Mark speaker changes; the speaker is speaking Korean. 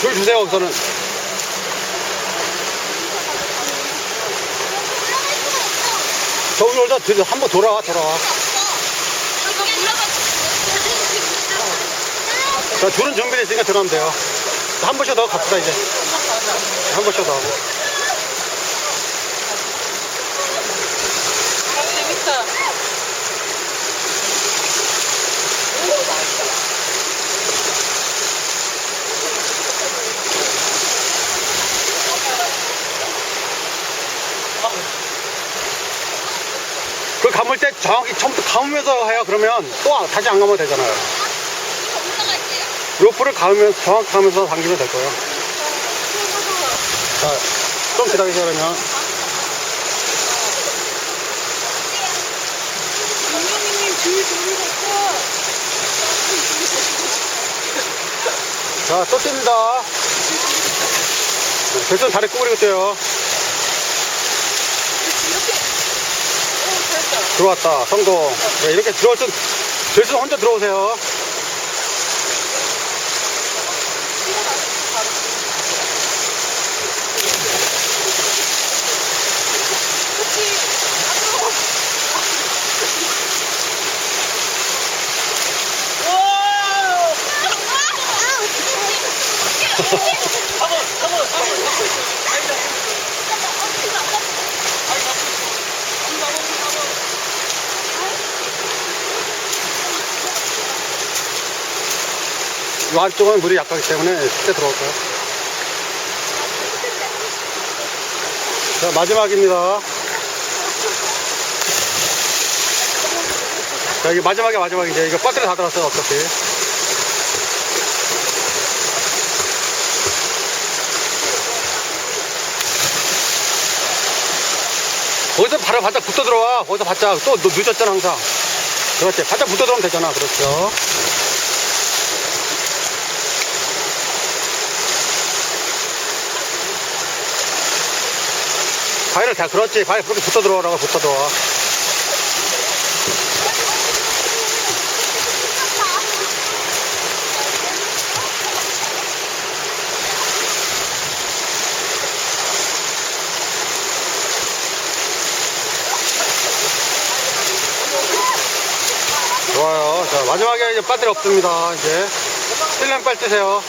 Speaker 1: 줄 주세요, 우선은. 저기 올다 한번 돌아와, 돌아와. 자, 줄은 준비됐으니까 들어가면 돼요. 한 번씩 더 갑시다, 이제. 한 번씩 더 하고. 감을 때 정확히 처음부터 감으면서 해요. 그러면 또 다시 안 감아도 되잖아요. 로프를 감으면서, 정확히 감으면서 당기면 될 거예요. 자, 좀 기다리세요, 그러면. 자, 또 뜹니다. 결선 다리 구부리고 떼요.
Speaker 2: 이렇게. 오, 잘했다.
Speaker 1: 들어왔다. 성공. 네, 이렇게 들어올 땐, 결선 혼자 들어오세요.
Speaker 2: 그치. 앞으로. 와! 한번, 한번, 한번.
Speaker 1: 이 안쪽은 물이 약하기 때문에 쉽게 들어올 거예요. 자, 마지막입니다. 자, 이게 마지막에 마지막이죠. 이거 배터리 다 들었어요, 어차피. 거기서 바로 바짝 붙어 들어와. 거기서 바짝. 또너 늦었잖아, 항상. 그렇지. 바짝 붙어 들어오면 되잖아. 그렇죠. 바위를 다 그렇지. 바위 그렇게 붙어 들어오라고 붙어 들어와. 좋아요. 자, 마지막에 이제 배터리 없습니다. 이제. 필름 빨 뜨세요.